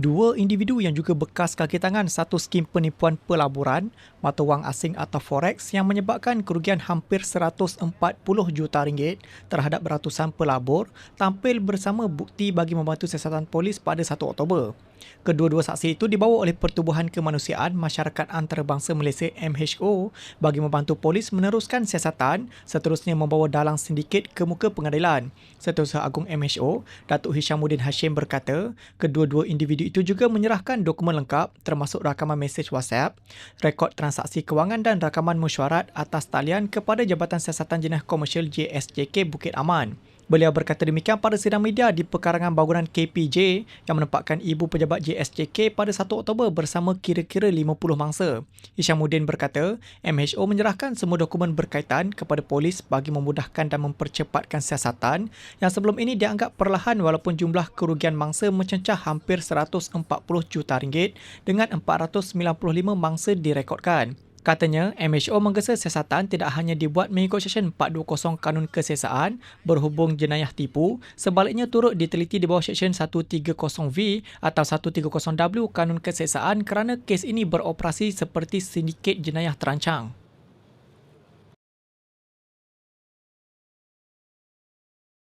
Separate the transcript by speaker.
Speaker 1: Dua individu yang juga bekas kaki tangan satu skim penipuan pelaburan mata wang asing atau forex yang menyebabkan kerugian hampir 140 juta ringgit terhadap ratusan pelabur tampil bersama bukti bagi membantu siasatan polis pada 1 Oktober. Kedua-dua saksi itu dibawa oleh Pertubuhan Kemanusiaan Masyarakat Antarabangsa Malaysia MHO bagi membantu polis meneruskan siasatan seterusnya membawa dalang sindiket ke muka pengadilan. Setiausaha Agung MHO, Datuk Hishamuddin Hashim berkata, kedua-dua individu itu juga menyerahkan dokumen lengkap termasuk rakaman mesej WhatsApp, rekod transaksi kewangan dan rakaman mesyuarat atas talian kepada Jabatan Siasatan Jenayah Komersial JSJK Bukit Aman. Beliau berkata demikian pada sidang media di pekarangan bangunan KPJ yang menempatkan ibu pejabat JSJK pada 1 Oktober bersama kira-kira 50 mangsa. Isyamuddin berkata, MHO menyerahkan semua dokumen berkaitan kepada polis bagi memudahkan dan mempercepatkan siasatan yang sebelum ini dianggap perlahan walaupun jumlah kerugian mangsa mencecah hampir 140 juta ringgit dengan 495 mangsa direkodkan. Katanya, MHO menggesa siasatan tidak hanya dibuat mengikut Seksyen 420 Kanun Kesesaan berhubung jenayah tipu, sebaliknya turut diteliti di bawah Seksyen 130V atau 130W Kanun Kesesaan kerana kes ini beroperasi seperti sindiket jenayah terancang.